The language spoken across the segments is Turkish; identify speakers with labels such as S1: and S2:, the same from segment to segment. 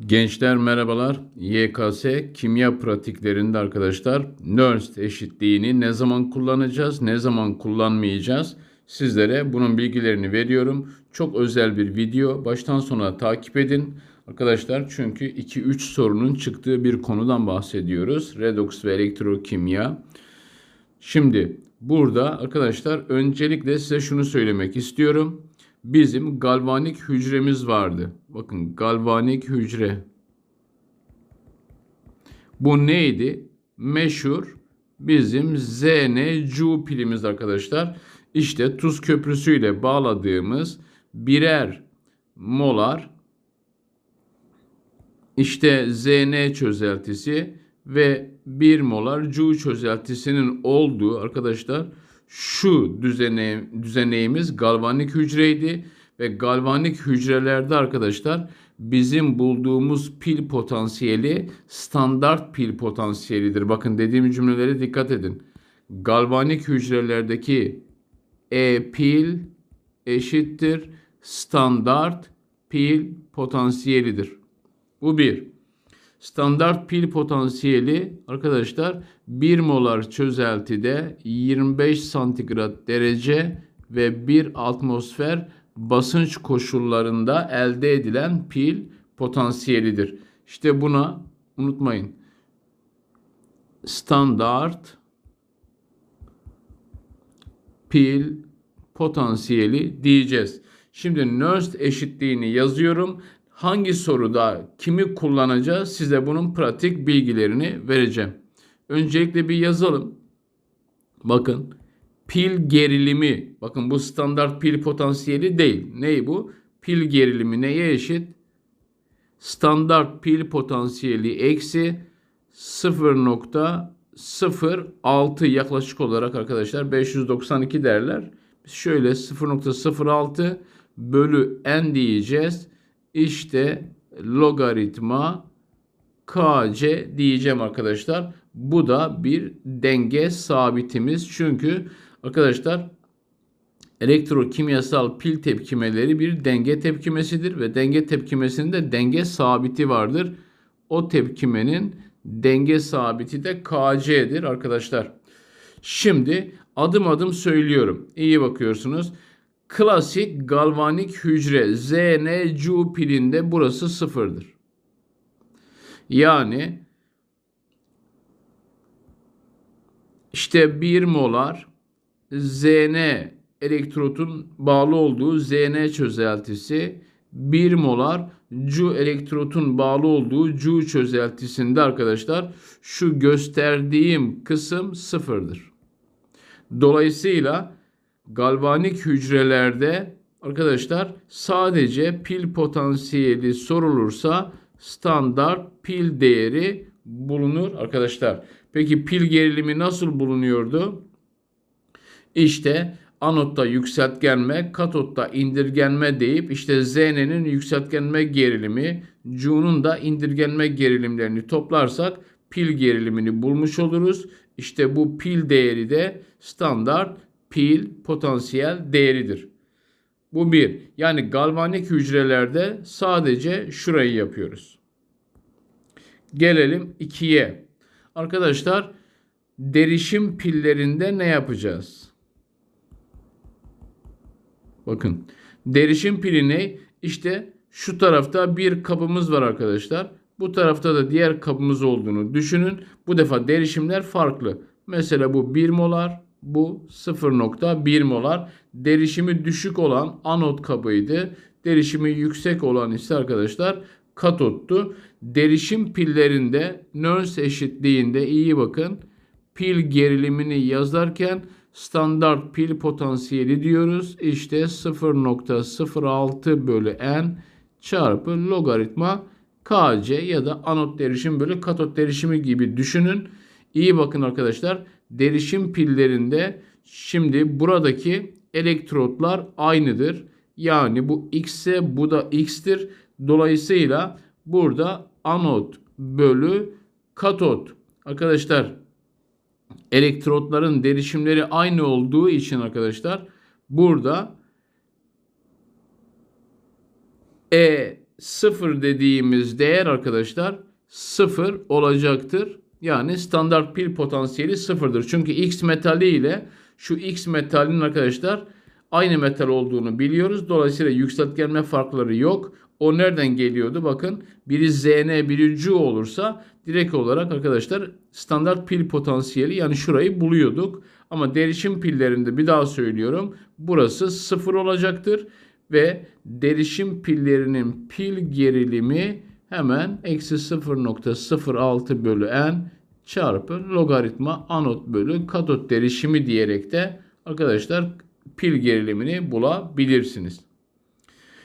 S1: Gençler merhabalar. YKS kimya pratiklerinde arkadaşlar Nernst eşitliğini ne zaman kullanacağız, ne zaman kullanmayacağız? Sizlere bunun bilgilerini veriyorum. Çok özel bir video. Baştan sona takip edin. Arkadaşlar çünkü 2-3 sorunun çıktığı bir konudan bahsediyoruz. Redox ve elektrokimya. Şimdi burada arkadaşlar öncelikle size şunu söylemek istiyorum. Bizim galvanik hücremiz vardı. Bakın galvanik hücre. Bu neydi? Meşhur bizim ZnCu pilimiz arkadaşlar. İşte tuz köprüsüyle bağladığımız birer molar işte Zn çözeltisi ve 1 molar Cu çözeltisinin olduğu arkadaşlar şu düzene, düzeneğimiz galvanik hücreydi ve galvanik hücrelerde arkadaşlar bizim bulduğumuz pil potansiyeli standart pil potansiyelidir. Bakın dediğim cümlelere dikkat edin. Galvanik hücrelerdeki E pil eşittir standart pil potansiyelidir. Bu bir. Standart pil potansiyeli arkadaşlar 1 molar çözeltide 25 santigrat derece ve 1 atmosfer basınç koşullarında elde edilen pil potansiyelidir. İşte buna unutmayın. Standart pil potansiyeli diyeceğiz. Şimdi Nernst eşitliğini yazıyorum hangi soruda kimi kullanacağız size bunun pratik bilgilerini vereceğim. Öncelikle bir yazalım. Bakın pil gerilimi bakın bu standart pil potansiyeli değil. Ney bu? Pil gerilimi neye eşit? Standart pil potansiyeli eksi 0.06 yaklaşık olarak arkadaşlar 592 derler. Şöyle 0.06 bölü n diyeceğiz. İşte logaritma kc diyeceğim arkadaşlar. Bu da bir denge sabitimiz. Çünkü arkadaşlar elektrokimyasal pil tepkimeleri bir denge tepkimesidir ve denge tepkimesinde denge sabiti vardır. O tepkimenin denge sabiti de kc'dir arkadaşlar. Şimdi adım adım söylüyorum. İyi bakıyorsunuz. Klasik galvanik hücre ZnCu pilinde burası sıfırdır. Yani işte 1 molar Zn elektrotun bağlı olduğu Zn çözeltisi 1 molar Cu elektrotun bağlı olduğu Cu çözeltisinde arkadaşlar şu gösterdiğim kısım sıfırdır. Dolayısıyla galvanik hücrelerde arkadaşlar sadece pil potansiyeli sorulursa standart pil değeri bulunur arkadaşlar. Peki pil gerilimi nasıl bulunuyordu? İşte anotta yükseltgenme, katotta indirgenme deyip işte Zn'nin yükseltgenme gerilimi, C'nun da indirgenme gerilimlerini toplarsak pil gerilimini bulmuş oluruz. İşte bu pil değeri de standart pil potansiyel değeridir. Bu bir. Yani galvanik hücrelerde sadece şurayı yapıyoruz. Gelelim ikiye. Arkadaşlar derişim pillerinde ne yapacağız? Bakın derişim pili ne? İşte şu tarafta bir kabımız var arkadaşlar. Bu tarafta da diğer kabımız olduğunu düşünün. Bu defa derişimler farklı. Mesela bu 1 molar, bu 0.1 molar. Derişimi düşük olan anot kabıydı. Derişimi yüksek olan ise arkadaşlar katottu. Derişim pillerinde Nernst eşitliğinde iyi bakın. Pil gerilimini yazarken standart pil potansiyeli diyoruz. İşte 0.06 bölü n çarpı logaritma kc ya da anot derişim bölü katot derişimi gibi düşünün. İyi bakın arkadaşlar derişim pillerinde şimdi buradaki elektrotlar aynıdır. Yani bu x ise bu da x'tir. Dolayısıyla burada anot bölü katot. Arkadaşlar elektrotların derişimleri aynı olduğu için arkadaşlar burada E sıfır dediğimiz değer arkadaşlar sıfır olacaktır. Yani standart pil potansiyeli sıfırdır. Çünkü X metali ile şu X metalinin arkadaşlar aynı metal olduğunu biliyoruz. Dolayısıyla yükseltgenme farkları yok. O nereden geliyordu? Bakın biri Zn biri Cu olursa direkt olarak arkadaşlar standart pil potansiyeli yani şurayı buluyorduk. Ama derişim pillerinde bir daha söylüyorum. Burası sıfır olacaktır. Ve derişim pillerinin pil gerilimi hemen eksi 0.06 bölü n çarpı logaritma anot bölü katot derişimi diyerek de arkadaşlar pil gerilimini bulabilirsiniz.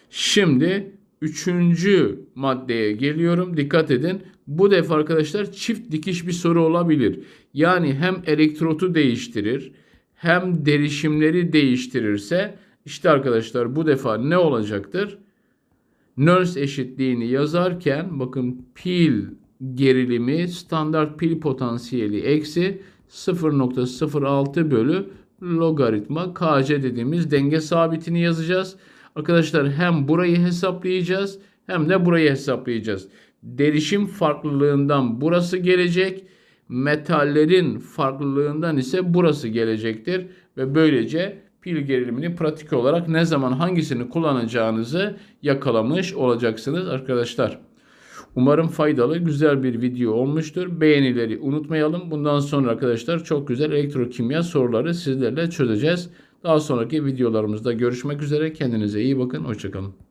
S1: Şimdi üçüncü maddeye geliyorum. Dikkat edin. Bu defa arkadaşlar çift dikiş bir soru olabilir. Yani hem elektrotu değiştirir hem derişimleri değiştirirse işte arkadaşlar bu defa ne olacaktır? Nernst eşitliğini yazarken bakın pil gerilimi standart pil potansiyeli eksi 0.06 bölü logaritma kc dediğimiz denge sabitini yazacağız. Arkadaşlar hem burayı hesaplayacağız hem de burayı hesaplayacağız. Derişim farklılığından burası gelecek. Metallerin farklılığından ise burası gelecektir. Ve böylece pil gerilimini pratik olarak ne zaman hangisini kullanacağınızı yakalamış olacaksınız arkadaşlar. Umarım faydalı, güzel bir video olmuştur. Beğenileri unutmayalım. Bundan sonra arkadaşlar çok güzel elektrokimya soruları sizlerle çözeceğiz. Daha sonraki videolarımızda görüşmek üzere. Kendinize iyi bakın. Hoşçakalın.